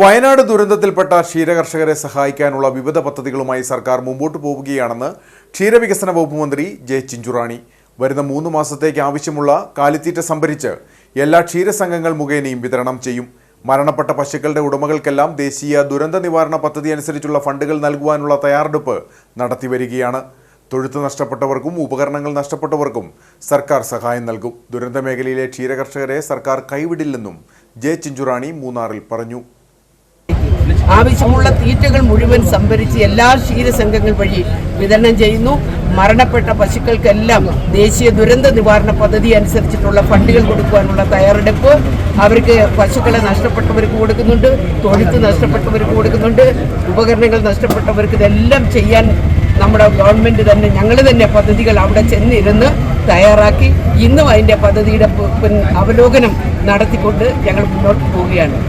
വയനാട് ദുരന്തത്തിൽപ്പെട്ട ക്ഷീരകർഷകരെ സഹായിക്കാനുള്ള വിവിധ പദ്ധതികളുമായി സർക്കാർ മുമ്പോട്ട് പോവുകയാണെന്ന് ക്ഷീരവികസന വകുപ്പ് മന്ത്രി ജെ ചിഞ്ചുറാണി. വരുന്ന മൂന്ന് മാസത്തേക്ക് ആവശ്യമുള്ള കാലിത്തീറ്റ സംഭരിച്ച് എല്ലാ ക്ഷീരസംഘങ്ങൾ മുഖേനയും വിതരണം ചെയ്യും. മരണപ്പെട്ട പശുക്കളുടെ ഉടമകൾക്കെല്ലാം ദേശീയ ദുരന്ത നിവാരണ പദ്ധതി അനുസരിച്ചുള്ള ഫണ്ടുകൾ നൽകുവാനുള്ള തയ്യാറെടുപ്പ് നടത്തിവരികയാണ്. തൊഴുത്ത് നഷ്ടപ്പെട്ടവർക്കും ഉപകരണങ്ങൾ നഷ്ടപ്പെട്ടവർക്കും സർക്കാർ സഹായം നൽകും. ദുരന്ത മേഖലയിലെ ക്ഷീരകർഷകരെ സർക്കാർ കൈവിടില്ലെന്നും ജെ ചിഞ്ചുറാണി മൂന്നാറിൽ പറഞ്ഞു. ആവശ്യമുള്ള തീറ്റകൾ മുഴുവൻ സംഭരിച്ച് എല്ലാ ക്ഷീരസംഘങ്ങൾ വഴി വിതരണം ചെയ്യുന്നു. മരണപ്പെട്ട പശുക്കൾക്കെല്ലാം ദേശീയ ദുരന്ത നിവാരണ പദ്ധതി അനുസരിച്ചിട്ടുള്ള ഫണ്ടുകൾ കൊടുക്കുവാനുള്ള തയ്യാറെടുപ്പ് അവർക്ക് പശുക്കളെ നഷ്ടപ്പെട്ടവർക്ക് കൊടുക്കുന്നുണ്ട് തൊഴുത്ത് നഷ്ടപ്പെട്ടവർക്ക് കൊടുക്കുന്നുണ്ട് ഉപകരണങ്ങൾ നഷ്ടപ്പെട്ടവർക്ക് ഇതെല്ലാം ചെയ്യാൻ നമ്മുടെ ഗവൺമെന്റ് തന്നെ ഞങ്ങൾ തന്നെ പദ്ധതികൾ അവിടെ ചെന്നിരുന്ന് തയ്യാറാക്കി. ഇന്നും അതിന്റെ പദ്ധതിയുടെ അവലോകനം നടത്തിക്കൊണ്ട് ഞങ്ങൾ മുന്നോട്ട് പോവുകയാണ്.